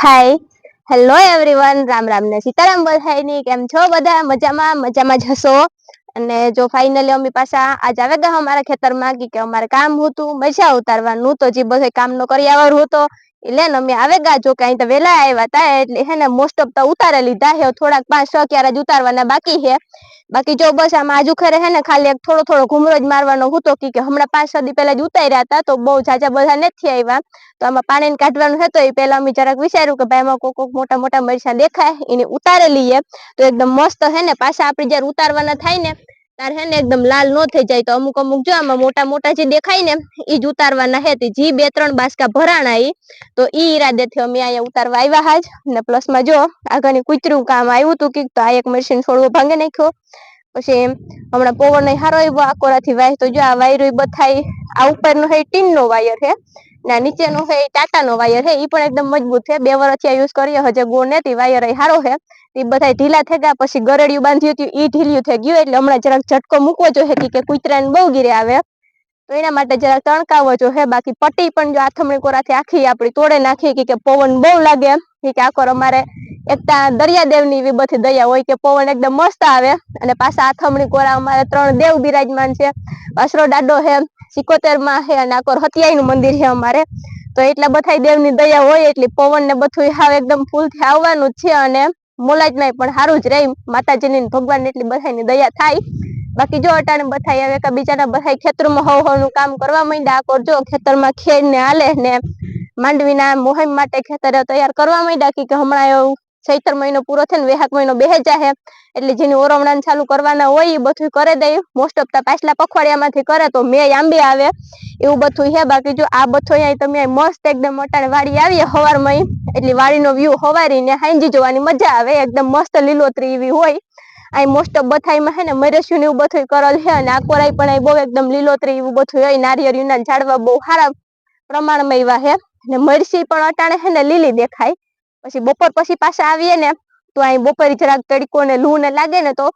Hi hello everyone Ram Ram ને સીતારામ બધાયની કેમ છો બધા? મજામાં? મજામાં જ હશો? અને જો ફાઇનલી અમે પાછા આજ આવે ગયા અમારા ખેતરમાં, કી અમારે કામ હતું, મજા ઉતારવાનું તો જે બધે કામ નો આવવાનું હતો એટલે અમે આવે ગા, જો કે અહીં તો વેલા આવ્યા હતા એટલે હે ને મોસ્ટ ઓફ તો ઉતારે લીધા હે, થોડાક પાંચ છ ક્યારે જ ઉતારવાના બાકી હે. બાકી જો બસ આમ આજુ ખરે હે ને ખાલી એક થોડો થોડો ઘુમરો જ મારવાનો હતો, કી હમણાં પાંચ છ દી પહેલા જ ઉતાર્યા હતા તો બહુ જાજા બધા નથી આવ્યા તો આમાં પાણી કાઢવાનું હતો એ પહેલા અમે જરાક વિચાર્યું કે ભાઈ એમાં કોક કોક મોટા મોટા મરચા દેખાય, એને ઉતારે લઈએ. તો એકદમ મસ્ત હે ને પાછા આપણે જ્યારે ઉતારવાના થાય ને ત્યારે હે ને એકદમ લાલ નો થઈ જાય તો અમુક અમુક જો આમાં મોટા મોટા જે દેખાય ને એ જ ઉતારવાના હે જી બે ત્રણ બાસકા ભરાણા ઈ, તો ઈ ઈરાદેથી અમે અહીંયા ઉતારવા આવ્યા હાજ. ને પ્લસમાં જો આગળની કૂતરું કામ આવ્યું હતું કે તો આ એક મશીન છોડવો ભાંગે નાખ્યો. પછી હમણાં પવન હારો એવો આકોરાથી વાય તો જો આ વાયરો બથાય આ ઉપરનો હે ટીન નો વાયર હે. ને આ નીચેનો હે ટાટા નો વાયર હે ઈ પણ એકદમ મજબૂત છે. બે વર્ષથી યુઝ કરીએ, હજે ગોળ નથી વાયર એ હારો હે એ બધા ઢીલા થઈ ગયા, પછી ગરડિયું બાંધ્યું હતું, ઈ ઢીલ્યું થઈ ગયું, એટલે હમણાં જરાક ઝટકો મૂકવો જોઈએ કે કૂતરાને બહુ ગીરે આવે. તો એના માટે જરાક તણકાવો જોઈએ. બાકી પટ્ટી પણ જો આથમણી કોરાથી આખી આપણી તોડે નાખી કે પવન બહુ લાગે, કે આખો અમારે એકતા દરિયાદેવની એવી દયા હોય કે પવન એકદમ મસ્ત આવે અને પાછા આથમણી કોરા અમારે ત્રણ દેવ બિરાજમાન છે. અસરો ડાડો હે સિકોતેરમાં અને આકોર હતિયાઈનું મંદિર છે અમારે. તો એટલા બધા દેવની દયા હોય એટલે પવન ને બધું હાવ એકદમ ફૂલથી આવવાનું જ છે અને મોલાજમાં પણ સારું જ રહે માતાજીની ભગવાન એટલી બધાની દયા થાય. બાકી જો અટાણે બધાય હવે બીજાના બધા ખેતરમાં હવ હોવનું કામ કરવા માંડ્યા આકોર જો ખેતરમાં ખેડ ને હાલે ને માંડવીના મોહિમ માટે ખેતરે તૈયાર કરવા માંડ્યા કે હમણાં એવું ચૈતર મહિનો પૂરો થઈને વેહાક મહિનો બે જાહે એટલે જેની ઓરમણાને ચાલુ કરવાના હોય એ બધું કરે દે. મોસ્ટ ઓફ તા પાછલા પખવાડિયામાંથી કરે તો મે આંબી આવે. એવું બધું હે. બાકી જો આ બધું અહીંયા તમે મસ્ત એકદમ અટાણે વાડી આવીએ હવારમાં એટલે વાડીનો વ્યૂ હવારીને હાંજી જોવાની મજા આવે. એકદમ મસ્ત લીલોતરી એવી હોય. અહીં મોસ્ટ ઓફ બથાઈમાં હે ને મરેસ્યું એવું બધું કરેલ છે અને આ કોરાઈ પણ અહીં બહુ એકદમ લીલોતરી એવું બધું હોય. નારિયેળીના ઝાડવા બહુ સારા પ્રમાણમાં એવા છે ને મરસી પણ અટાણે હે ને લીલી દેખાય. પછી બપોર પછી પાછા આવીએ ને, તો અહીં બપોરે જરાક તડકો ને લૂ ને લાગે ને તો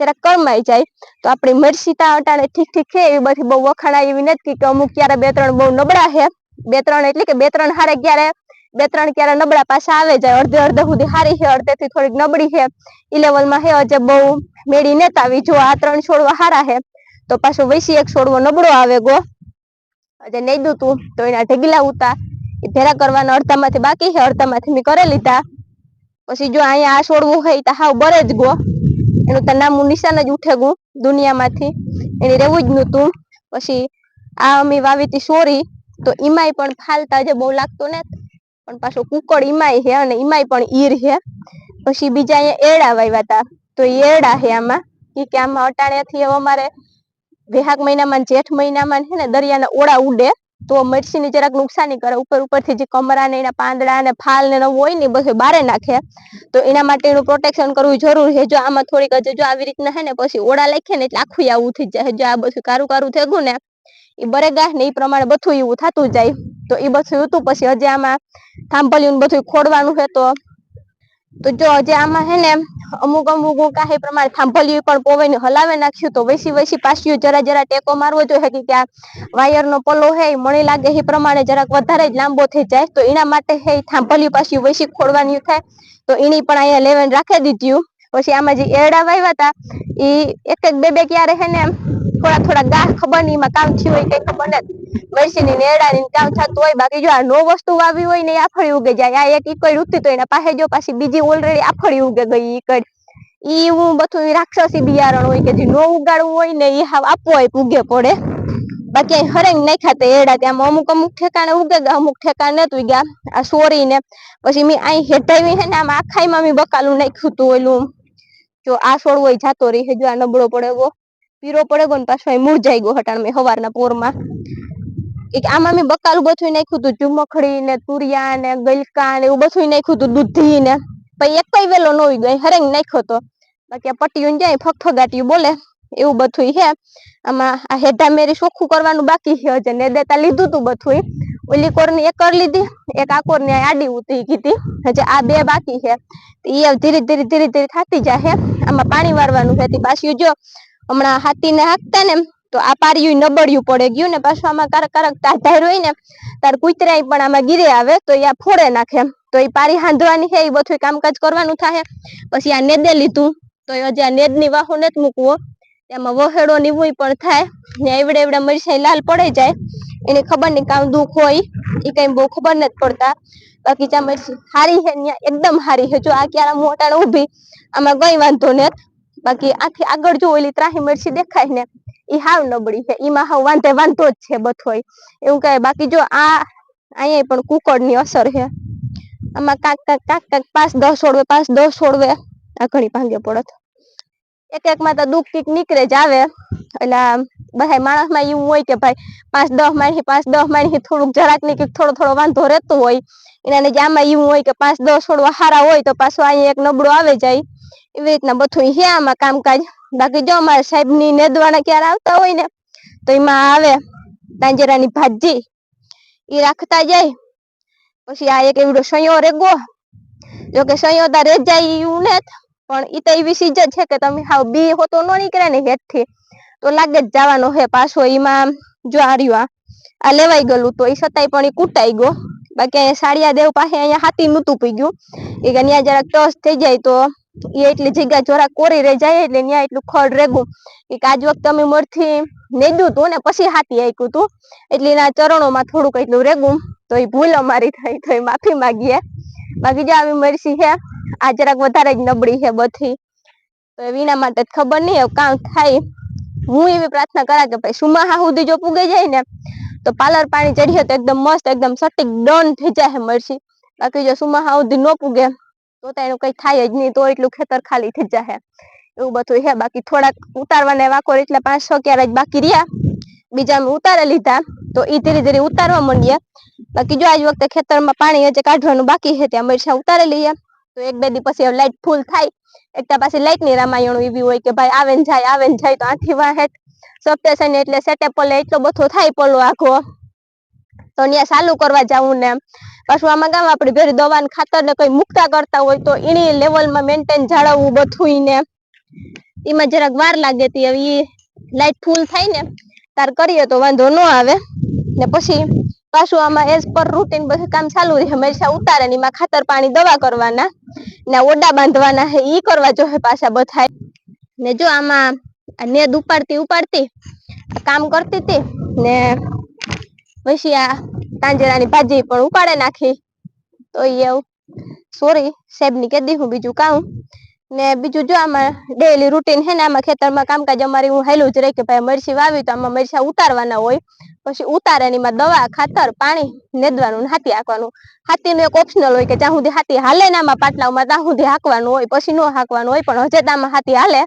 જરાક કરમાઈ જાય. તો આપણી મરસીતા અટાણે ઠીક ઠીક છે એવી બધી બહુ વખાણાય એવી નથી કે અમુક ક્યારે બે ત્રણ બહુ નબળા છે. બે ત્રણ એટલે કે બે ત્રણ હારે ક્યારે, બે ત્રણ ક્યારે નબળા પાછા આવે જાય. અડધે અડધે સુધી હારી છે, અડધેથી થોડીક નબળી છે. ઈ લેવલમાં હે હજે બહુ મેળી નેતા આવી. જો આ ત્રણ છોડવા હારા છે, તો પાછો વૈસી એક છોડવો નબળો આવે ગો. હજે નહીં દૂતું તો એના ઢગલા ઉતા. ભેરા કરવાના અડધામાંથી બાકી છે, અડધામાંથી મેં કરી લીધા. પછી જો અહીંયા આ છોડવું હોય તો હાવ બરે જ ગો. એનું તો નામું નિશાન જ ઉઠે ગયું દુનિયામાંથી. એને રહેવું જ નહોતું. પછી આ અમે વાવી હતી સોરી, તો ઈમાય પણ ફાલતા જે બહુ લાગતો ને. પણ પાછો કુકડ ઈમાય છે અને ઈમાય પણ ઈર છે. પછી બીજા અહીંયા એડા વાવ્યા હતા. તો ઈ એરડા છે આમાં. કે આમાં અટાણ્યાથી અમારે વેહાક મહિનામાં જેઠ મહિનામાં છે ને દરિયાના ઓળા ઉડે. તો મરસીની જરાક નુકસાની કરે. ઉપર ઉપરથી જે કમરા ને એના પાંદડા ને ફાલ ને નવું હોય ને બધું બારે નાખે. તો એના માટે એનું પ્રોટેક્શન કરવું જરૂર છે. જો આમાં થોડીક હજુ જો આવી રીતના હે ને, પછી ઓળા લખે ને એટલે આખું આવું થઈ જાય. જો આ બધું કારું કારું થઈ ગયું ને એ બરેગા ને એ પ્રમાણે બધું એવું થતું જાય. તો એ બધું હતું. પછી હજી આમાં થાંભલ્યું બધું ખોડવાનું છે તો તો જો જે આમાં હે ને અમુક અમુક કાહે પ્રમાણે થાંભલ્યું પણ પવન હલાવે નાખ્યું તો વૈસી વૈસી પાછું જરા જરા ટેકો મારવો જોઈએ. કે આ વાયરનો પલ્લો હે મણી લાગે એ પ્રમાણે જરાક વધારે જ લાંબો થઈ જાય. તો એના માટે હે થાંભલ્યું પાછું વૈસી ખોડવાની થાય. તો એની પણ અહીંયા લેવન રાખી દીધું પછી આમાં જે એરડા વાવ્યા હતા એ એક એક બે બે ક્યારે હે ને થોડા થોડા ગાહ ખબર નહીં, એમાં કામ થયું હોય કઈ ખબર નથી. મરસીની ને એરડાની ને કામ થતું હોય, બાકી જો આ નો વસ્તુ વાવી હોય ને આફળી ઉગે જાય. આ એક ઈકડ ઉગતી તો એના પાસે જો પાછી બીજી ઓલરેડી આફળી ઉગે ગઈ ઈકડ ઈ એવું બધું રાક્ષસી બિયારણ હોય કે જે નો ઉગાડવું હોય ને એ હાવ આપવો હોય ઉગે પડે. બાકી હરેંગ નહીં ખાતે એડા ત્યાં. અમુક અમુક ઠેકાણે ઉગે અમુક ઠેકાણે નતું ગયા આ સોરી ને. પછી મેં અહીં હેઠાવી છે ને, આમ આખાઈમાં મેં બકાલું નાખ્યું હતું ઓલું. જો આ છોડવો હોય જાતો રહી જો આ નબળો પડે ગો પીરો પડે ગયો ને પાછો મૂળજાઈ ગયો હટાણ મેં સવારના પોરમાં. એક આમાં મેં બકાલું બધું નાખ્યું હતું ચુમખડી ને તુરિયા ને, ગલકા ને, એવું બધું નાખ્યું હતું દૂધી ને પછી એક વેલો ન ઉઈ ગયો હરેંગ નાખ્યો હતો બાકી આ પટ્ટીયું જાય ફગફગાટ્યું બોલે, એવું બધું છે. આમાં આ હેઢા મેરી ચોખ્ખું કરવાનું બાકી છે હજે, ને દેતા લીધું તું બધું ઓલી કોરની એક કર લીધી, એક આ કોરની આડી ઉતરી કીધી હજે આ બે બાકી છે. એ ધીરે ધીરે ધીરે ધીરે થતી જાય આમાં પાણી વારવાનું છે. પાછું જો હમણાં હાથીને હાંકતા ને તો આ પારિયું નબળિયું પડે. ગયું ને પાછું આમાં કારક કારક તાધાર હોય ને, તાર કૂતરાય પણ આમાં ગીરે આવે, તો એ આ ફોડે નાખે તો એ પારી હાંધવાની છે એ બધું કામકાજ કરવાનું થાય પછી આ નેદે લીધું, તો એ હજી આ નેદની વાહો નથી મૂકવો. એમાં વહેડો નીવું પણ થાય. ને એવડે એવડે મરસાઈ લાલ પડે જાય. એને ખબર નહીં કામ દુઃખ હોય એ કઈ બહુ ખબર નથી પડતા. બાકી ચા મરસી. હારી છે એકદમ હારી છે જો આ ક્યારે મોટાણ ઊભી, આમાં કઈ વાંધો નથી. બાકી આથી આગળ જો ઓલી ત્રાહી મરચી દેખાય ને, ઈ હાવ નબળી છે. ઈમાં હાવ વાંધે વાંધો જ છે બધોય. એવું કહે બાકી જો આ અહીંયા પણ કુકડની અસર છે. આમાં કાક કાક કાક કાક પાંચ દસ છોડવે પાંચ દસ છોડવે આ ઘણી ભાંગે પડત. એક એક માં તો દુઃખ કીક નીકળે જ આવે. એટલે બધા માણસમાં એવું હોય કે ભાઈ પાંચ દસ માણસી, પાંચ દસ માણસી થોડુંક જરાક ને કંઈક થોડો થોડો વાંધો રહેતો હોય. એના જે આમાં એવું હોય કે પાંચ દસ છોડવા હારા હોય તો પાછો અહીંયા એક નબળો આવે જાય. એવી રીતના બધું છે આમાં કામકાજ. બાકી જો અમારા સાહેબની નેદવાના ક્યારે આવતા હોય ને, તો એમાં આવે તાંજરાની ભાજી. એ રાખતા જાય. પછી આ એક એવડો સંયો રેગો. જો કે સંયો તાર જાય એવું ને પણ એ તો એવી સીજ છે કે તમે હાવ બી હોતો ન નીકળે ને હેઠથી, તો લાગે જ જવાનો હે પાછો એમાં, જો આર્યું આ. આ લેવાઈ ગયેલું તો એ છતાંય પણ એ કૂટાઈ ગયો. બાકી અહીંયા સાડિયા દેવ પાસે અહીંયા હાથી નહોતું પી ગયું. એ કે જરાક ટસ થઈ જાય તો એ એટલી જગ્યા જોરા કોરી રહી જાય એટલે ત્યાં એટલું ખડ રેગું. કે આજ વખત અમે મરથી નેદ્યું તું ને પછી હાથી આક્યું તું. એટલે એના ચરણોમાં થોડુંક એટલું રેગું. તો એ ભૂલ અમારી થઈ, તો એ માફી માંગીએ. બાકી જો આવી મરસી છે આ જરાક વધારે જ નબળી છે બધી. તો એ વિના માટે ખબર નહીં, હવે કામ થાય. હું એવી પ્રાર્થના કરા કે ભાઈ સુમાહા સુધી જો પૂગે જાય ને, તો પાલર પાણી ચડીએ તો એકદમ મસ્ત, એકદમ સટીક ડન થઈ જાય મરસી. બાકી જો સુમાહા સુધી ન પૂગે તો એનું કઈ થાય જ નહીં, તો એટલું ખેતર ખાલી થઈ જાય એવું બધું હે, બાકી થોડાક ઉતારવાને વાકોર એટલે પાંચ છ ક્યારે બાકી રહ્યા. બીજા ઉતારે લીધા, તો એ ધીરે ધીરે ઉતારવા માંડીએ. બાકી જો આજ વખતે ખેતરમાં પાણી હજી કાઢવાનું બાકી છે, ત્યાં મરચા ઉતારી લઈએ. તો એક બે દી પછી લાઈટ ફૂલ થાય. એકતા પાછી લાઈટની રામાયણ એવી હોય કે ભાઈ આવે ને જાય આવે ને જાય તો આથી વાહેટ સપ્ટેશન એટલે સેટઅપ પલે એટલો બધો થાય, પલો આખો તો ત્યાં ચાલુ કરવા જવું ને પાછું આમાં ગામ આપણે ભેરી દવા ને ખાતર ને કઈ મુકતા કરતા હોય તો એની લેવલમાં મેન્ટેન જાળવવું બધું ને એમાં. જરાક વાર લાગે તી હવે એ લાઈટ ફૂલ થાય ને તાર કરીએ તો વાંધો ન આવે. ને પછી પાછું આમાં એઝ પર રૂટીન બધું કામ ચાલુ રહે. હંમેશા ઉતારે ને એમાં ખાતર પાણી દવા કરવાના ને ઓડા બાંધવાના હે ઈ કરવા જોઈએ પાછા બધાય. ને જો આમાં નેદ ઉપાડતી ઉપાડતી કામ કરતી હતી ને પછી આ તાંજરાની ભાજી પણ ઉપાડે નાખી. તો એવું. સોરી સાહેબની કહી દીધું બીજું કામ ને બીજું જો આમાં ડેલી રૂટીન હે ને આમાં ખેતરમાં કામકાજ અમારી હું હેલું જ રહી કે ભાઈ મરસી વાવી તો આમાં મરસા ઉતારવાના હોય. પછી ઉતારે એમાં દવા, ખાતર, પાણી નેદવાનું ને હાથી હાંકવાનું. હાથીનું એક ઓપ્શનલ હોય કે જ્યાં સુધી હાથી હાલે ને આમાં પાટલામાં ત્યાં સુધી હાંકવાનું હોય. પછી ન હાંકવાનું હોય પણ હજે આમાં હાથી હાલે.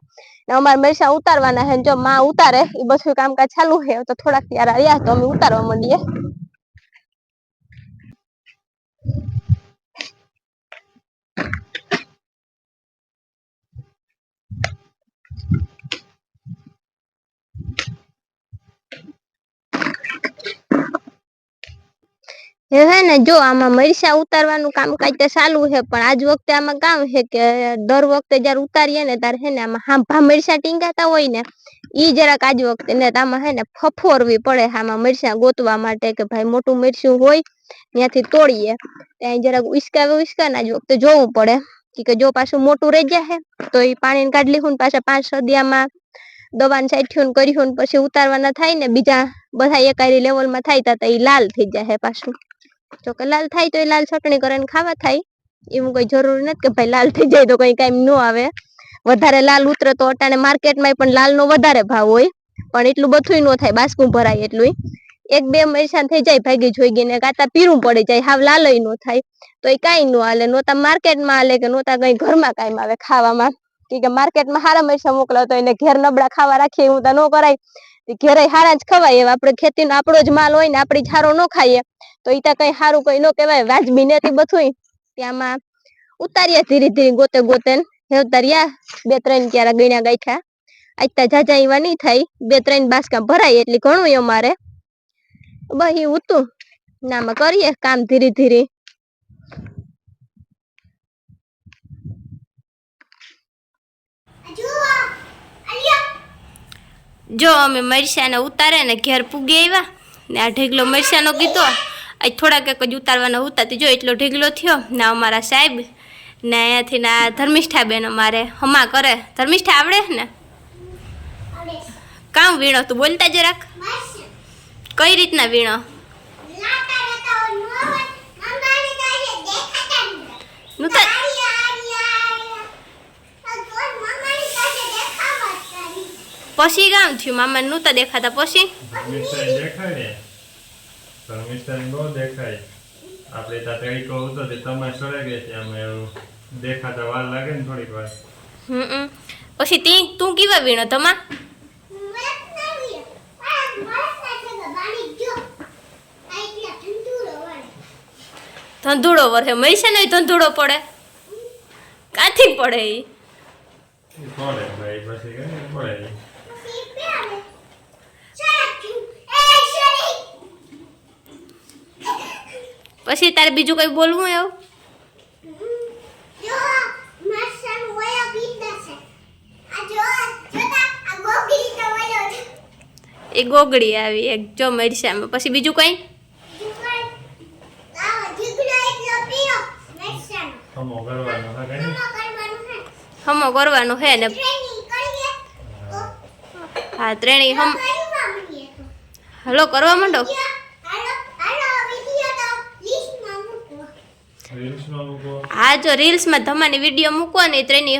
અમારે મરચા ઉતારવાના છે જો માં ઉતારે એ બધું કામકાજ ચાલુ છે. તો થોડાક ત્યારે રહ્યા તો અમે ઉતારવા માંડીએ. એ હે ને જો આમાં મરચા ઉતારવાનું કામકાજ તો ચાલુ છે, પણ આજ વખતે આમાં કામ છે કે દર વખતે જયારે ઉતારીએ ને ત્યારે હે ને આમાં હાંભા મરચા ટીંગાતા હોય ને, ઈ જરાક આજ વખતે ને આમાં હે ને ફફોરવી પડે આમાં મરચા ગોતવા માટે કે ભાઈ મોટું મરચું હોય, ત્યાંથી તોડીએ. ત્યાં જરાક ઉસકાવે ઉસકા આજ વખતે જોવું પડે. કે જો પાછું મોટું રહી જાય તો એ પાણી કાઢી લીધું પાછા પાંચ સદિયામાં દવાને સાઠ્યું કર્યું પછી ઉતારવાના થાય ને બીજા બધા એકારી લેવલમાં થાય તા એ લાલ થઈ જાય પાછું. જો કે લાલ થાય તો એ લાલ ચટણી કરીને ખાવા થાય. એવું કઈ જરૂર નથી કે ભાઈ લાલ થઈ જાય તો કંઈ કાંઈ ન આવે. વધારે લાલ ઉતરે તો અટાણે માર્કેટમાં પણ લાલ નો વધારે ભાવ હોય. પણ એટલું બધું ન થાય, બાસકું ભરાય એટલું એક બે મરસાન થઈ જાય, ભાગી જોઈ ગઈને કાતા પીરું પડી જાય, હાવ લાલ નો થાય. તો એ કાંઈ ન હાલે નોતા માર્કેટમાં હાલે કે નોતા કંઈ ઘરમાં કાંઈ આવે ખાવામાં. કે માર્કેટમાં હારા મરસા મોકલો તો એને ઘેર નબળા ખાવા રાખીએ એવું તો ન કરાય. ઘેરે હારા જ ખવાય એવા. આપણે ખેતીનો આપણો જ માલ હોય ને આપણી હારો ન ખાઈએ. તો ઈ તો કઈ સારું કઈ ન કહેવાય. વાજબી નથી બધું ત્યાંમાં ઉતાર્યા ધીરે ધીરે ગોતે ગોતે હે ઉતાર્યા બે ત્રણ ક્યારે ગણ્યા ગાઈઠા આજતા જાજા એવા નહીં થાય. બે ત્રણ બાસકા ભરાય એટલી ઘણું અમારે. બહી ઉતું. નામાં કરીએ કામ ધીરે ધીરે. જો અમે મરસાને ઉતારે ને ઘેર પૂગી આવ્યા ને આ ઢેગલો મરસાનો કીધો આજ થોડાક એક જ ઉતારવાના ઉતારતી જો એટલો ઢેગલો થયો ને અમારા સાહેબ ને અહીંયાથી ના ધર્મિષ્ઠા બેન અમારે હમા કરે. ધર્મિષ્ઠા આવડે ને? કામ વીણો? તું બોલતા જરાક કઈ રીતના વીણો? નું પછી કામ થયું મામા નું તો દેખાતા પછી મિસ્ટાઈ દેખાય ને પણ મિસ્ટાઈ બહુ દેખાય આપણે ત્યાં તરીકો હતો તે તમારે સળે ગઈ છે અમે દેખાતા વાર લાગે ને થોડીક વાર હમ પછી તી તું કેવા વીણો તમા ધંધુડો વરસે મૈસે નહીં ધંધુડો પડે. કાથી પડે ઈ? ઈ પડે ભાઈ પછી પડે પછી તારે બીજું કઈ બોલવું એવું? એ ગોગડી આવી એક જો મરસામાં પછી બીજું કંઈ? હમો કરવાનું હે ને? હા. ત્રણેય હમ હલો કરવા માંડો રીલ્સમાં મૂકો હા જો રીલ્સમાં ધમાની વીડિયો મૂકો ને એ ત્રણેય